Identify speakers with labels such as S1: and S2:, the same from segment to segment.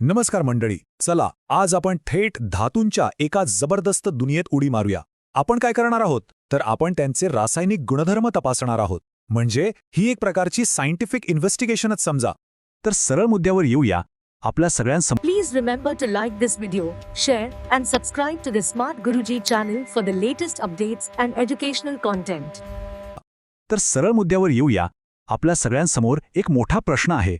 S1: नमस्कार मंडळी चला आज आपण थेट धातूंच्या एका जबरदस्त दुनियेत उडी मारूया. आपण काय करणार आहोत? तर आपण त्यांचे रासायनिक गुणधर्म तपासणार आहोत. म्हणजे ही एक प्रकारची सायंटिफिक इन्व्हेस्टिगेशनच समजा. तर सरळ मुद्द्यावर येऊया. आपल्या सगळ्यांसमोर
S2: Please remember to like this video, share, and subscribe to the Smart Guruji channel for the latest updates and educational content.
S1: तर सरळ मुद्द्यावर येऊया. आपल्या सगळ्यांसमोर एक मोठा प्रश्न आहे.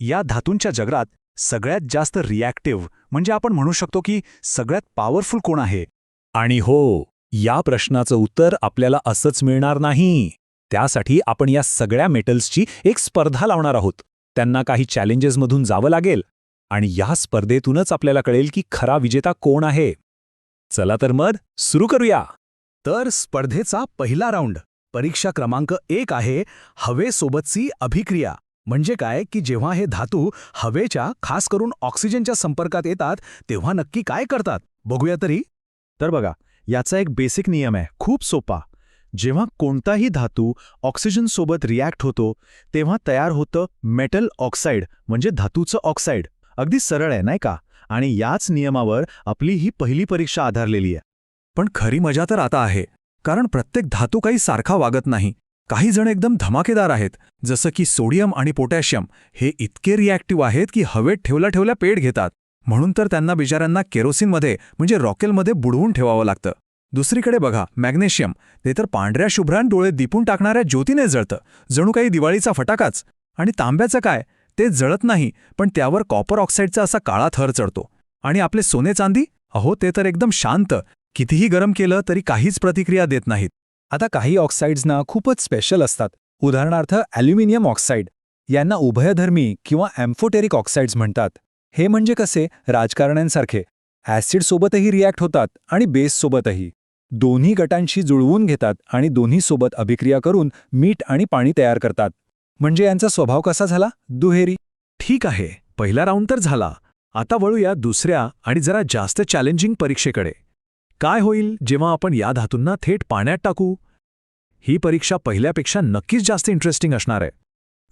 S1: या धातूंच्या जगरात सगळ्यात जास्त रिॲक्टिव्ह म्हणजे आपण म्हणू शकतो की सगळ्यात पॉवरफुल कोण आहे? आणि हो या प्रश्नाचं उत्तर आपल्याला असंच मिळणार नाही. त्यासाठी आपण या सगळ्या मेटल्सची एक स्पर्धा लावणार आहोत. त्यांना काही चॅलेंजेसमधून जावं लागेल. आणि या स्पर्धेतूनच आपल्याला कळेल की खरा विजेता कोण आहे. चला तर मग सुरू करूया.
S3: तर स्पर्धेचा पहिला राऊंड परीक्षा क्रमांक एक आहे हवेसोबतची अभिक्रिया. म्हणजे काय की जेव्हा हे धातू हवेच्या खास करून ऑक्सिजनच्या संपर्कात येतात तेव्हा नक्की काय करतात? बघूया तरी.
S1: तर बघा याचा एक बेसिक नियम आहे. खूप सोपा. जेव्हा कोणताही धातू ऑक्सिजनसोबत रिॲक्ट होतो तेव्हा तयार होतं मेटल ऑक्साईड म्हणजे धातूचं ऑक्साईड अगदी सरळ आहे नाही का? आणि याच नियमावर आपली ही पहिली परीक्षा आधारलेली आहे. पण खरी मजा तर आता आहे. कारण प्रत्येक धातू काही सारखा वागत नाही. काही जण एकदम धमाकेदार आहेत जसं की सोडियम आणि पोटॅशियम हे इतके रिॲक्टिव्ह आहेत की हवेत ठेवल्या ठेवल्या पेट घेतात. म्हणून तर त्यांना बिचाऱ्यांना केरोसिनमध्ये म्हणजे रॉकेलमध्ये बुडवून ठेवावं लागतं. दुसरीकडे बघा मॅग्नेशियम ते तर पांढऱ्या शुभ्रान डोळे दिपून टाकणाऱ्या ज्योतीने जळतं. जणू काही दिवाळीचा फटाकाच. आणि तांब्याचं काय? ते जळत नाही पण त्यावर कॉपर ऑक्साईडचा असा काळा थर चढतो. आणि आपले सोने चांदी? अहो ते तर एकदम शांत. कितीही गरम केलं तरी काहीच प्रतिक्रिया देत नाहीत. आता काही ऑक्साईड्सना खूपच स्पेशल असतात. उदाहरणार्थ ॲल्युमिनियम ऑक्साईड. यांना उभयधर्मी किंवा ॲम्फोटेरिक ऑक्साईड्स म्हणतात. हे म्हणजे कसे? राजकारण्यांसारखे. ॲसिडसोबतही रिॲक्ट होतात आणि बेससोबतही दोन्ही गटांशी जुळवून घेतात आणि दोन्हीसोबत अभिक्रिया करून मीठ आणि पाणी तयार करतात. म्हणजे यांचा स्वभाव कसा झाला? दुहेरी.
S3: ठीक आहे. पहिला राऊंड तर झाला. आता वळूया दुसऱ्या आणि जरा जास्त चॅलेंजिंग परीक्षेकडे. काय होईल जेव्हा आपण या धातूंना थेट पाण्यात टाकू? ही परीक्षा पहिल्यापेक्षा नक्कीच जास्त इंटरेस्टिंग असणार आहे.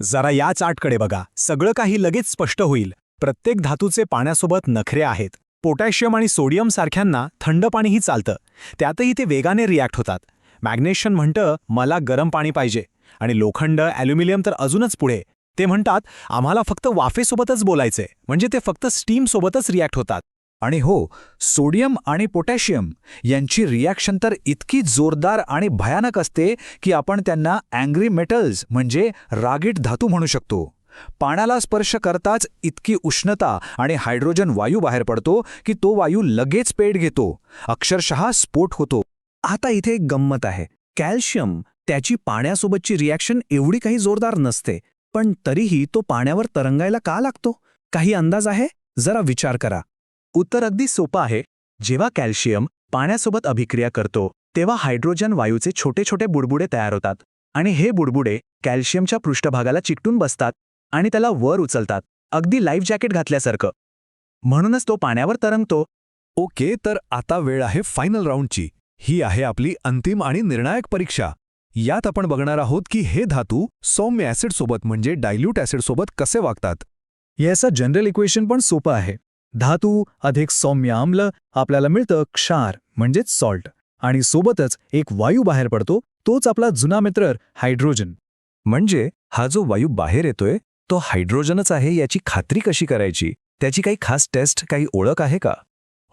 S4: जरा या चार्टकडे बघा. सगळं काही लगेच स्पष्ट होईल. प्रत्येक धातूचे पाण्यासोबत नखरे आहेत. पोटॅशियम आणि सोडियम सारख्यांना थंड पाणीही चालतं. त्यातही ते वेगाने रिॲक्ट होतात. मॅग्नेशियन म्हणतं मला गरम पाणी पाहिजे. आणि लोखंड ॲल्युमिनियम तर अजूनच पुढे. ते म्हणतात आम्हाला फक्त वाफेसोबतच बोलायचे म्हणजे ते फक्त स्टीमसोबतच रिॲक्ट होतात.
S1: आणि हो सोडियम आणि पोटॅशियम यांची रिॲक्शन तर इतकी जोरदार आणि भयानक असते की आपण त्यांना अँग्री मेटल्स म्हणजे रागीट धातू म्हणू शकतो. पाण्याला स्पर्श करताच इतकी उष्णता आणि हायड्रोजन वायू बाहेर पडतो की तो वायू लगेच पेट घेतो. अक्षरशः स्फोट होतो.
S3: आता इथे एक गंमत आहे. कॅल्शियम त्याची पाण्यासोबतची रिॲक्शन एवढी काही जोरदार नसते पण तरीही तो पाण्यावर तरंगायला का लागतो? काही अंदाज आहे? जरा विचार करा. उत्तर अगदी सोपं आहे. जेव्हा कॅल्शियम पाण्यासोबत अभिक्रिया करतो तेव्हा हायड्रोजन वायूचे छोटे छोटे बुडबुडे तयार होतात आणि हे बुडबुडे कॅल्शियमच्या पृष्ठभागाला चिकटून बसतात आणि त्याला वर उचलतात अगदी लाईफ जॅकेट घातल्यासारखं. म्हणूनच तो पाण्यावर तरंगतो.
S1: ओके तर आता वेळ आहे फायनल राऊंडची. ही आहे आपली अंतिम आणि निर्णायक परीक्षा. यात आपण बघणार आहोत की हे धातू सौम्य ॲसिडसोबत म्हणजे डायल्यूट ॲसिडसोबत कसे वागतात.
S3: याचं जनरल इक्वेशन पण सोपं आहे. धातू अधिक सौम्य आम्ल आपल्याला मिळतं क्षार म्हणजेच सॉल्ट आणि सोबतच एक वायू बाहेर पडतो तोच आपला जुना मित्र हायड्रोजन
S1: म्हणजे हा जो वायू बाहेर येतोय तो हायड्रोजनच आहे याची खात्री कशी करायची? त्याची काही खास टेस्ट काही ओळख आहे का?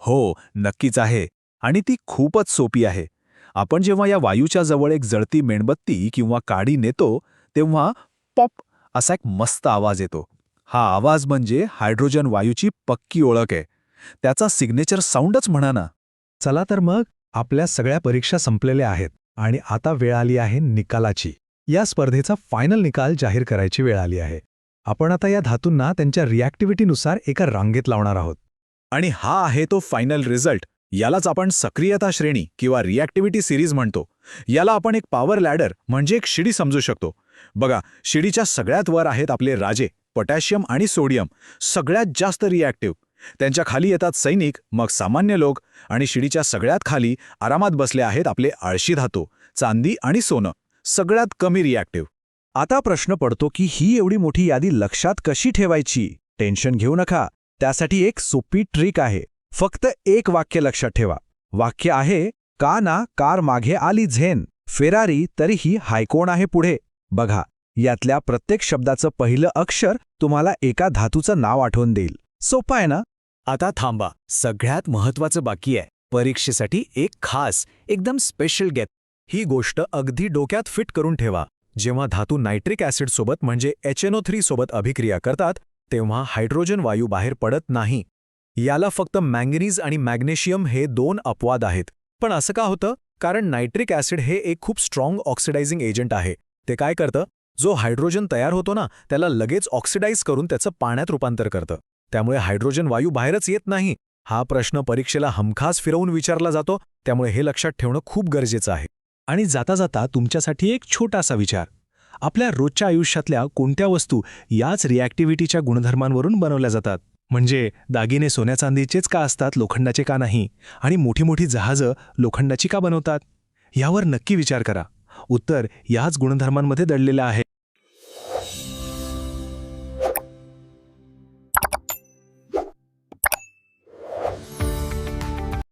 S1: हो नक्कीच आहे. आणि ती खूपच सोपी आहे. आपण जेव्हा या वायूच्या जवळ एक जळती मेणबत्ती किंवा काडी नेतो तेव्हा पॉप असा एक मस्त आवाज येतो. हा आवाज म्हणजे हायड्रोजन वायूची पक्की ओळख आहे. त्याचा सिग्नेचर साऊंडच म्हणा ना.
S3: चला तर मग आपल्या सगळ्या परीक्षा संपलेल्या आहेत आणि आता वेळ आली आहे निकालाची. या स्पर्धेचा फायनल निकाल जाहीर करायची वेळ आली आहे. आपण आता या धातूंना त्यांच्या रिॲक्टिव्हिटीनुसार एका रांगेत लावणार आहोत.
S4: आणि हा आहे तो फायनल रिझल्ट यालाच आपण सक्रियता श्रेणी किंवा रिॲक्टिव्हिटी सिरीज म्हणतो. याला आपण एक पॉवर लॅडर म्हणजे एक शिडी समजू शकतो. बघा शिडीच्या सगळ्यात वर आहेत आपले राजे. पोटॅशियम आणि सोडियम सगळ्यात जास्त रिॲक्टिव्ह त्यांच्या खाली येतात सैनिक मग सामान्य लोक आणि शिडीच्या सगळ्यात खाली आरामात बसले आहेत आपले आळशी धातू चांदी आणि सोनं सगळ्यात कमी रिॲक्टिव्ह
S1: आता प्रश्न पडतो की ही एवढी मोठी यादी लक्षात कशी ठेवायची? टेन्शन घेऊ नका
S5: त्यासाठी एक सोपी ट्रिक आहे. फक्त एक वाक्य लक्षात ठेवा. वाक्य आहे का ना कार मागे आली झेन. फेरारी तरीही हायकोण आहे पुढे. बघा. यातल्या प्रत्येक शब्दाचं पहिलं अक्षर तुम्हाला एका धातूचं नाव आठवून देईल. सोपं आहे ना?
S1: आता थांबा. सगळ्यात महत्वाचं बाकी आहे. परीक्षेसाठी एक खास एकदम स्पेशल गेट ही गोष्ट अगदी डोक्यात फिट करून ठेवा. जेव्हा धातू नायट्रिक ॲसिड सोबत म्हणजे एच एन थ्री सोबत अभिक्रिया करतात तेव्हा हायड्रोजन वायू बाहेर पडत नाही. याला फक्त मँगनीज आणि मॅग्नेशियम हे दोन अपवाद आहेत. पण असं का होतं? कारण नायट्रिक ॲसिड हे एक खूप स्ट्रॉंग ऑक्सिडायझिंग एजंट आहे. ते काय करतं? जो हायड्रोजन तयार होतो ना त्याला लगेच ऑक्सिडाईज करून त्याचं पाण्यात रूपांतर करतं. त्यामुळे हायड्रोजन वायू बाहेरच येत नाही. हा प्रश्न परीक्षेला हमखास फिरवून विचारला जातो त्यामुळे हे लक्षात ठेवणं खूप गरजेचं आहे.
S6: आणि जाता जाता तुमच्यासाठी एक छोटासा विचार. आपल्या रोजच्या आयुष्यातल्या कोणत्या वस्तू याच रिॲक्टिव्हिटीच्या गुणधर्मांवरून बनवल्या जातात? म्हणजे दागिने सोन्या चांदीचेच का असतात लोखंडाचे का नाही? आणि मोठी मोठी जहाजं लोखंडाची का बनवतात? यावर नक्की विचार करा. उत्तर याच गुणधर्मांमध्ये दडलेलं आहे.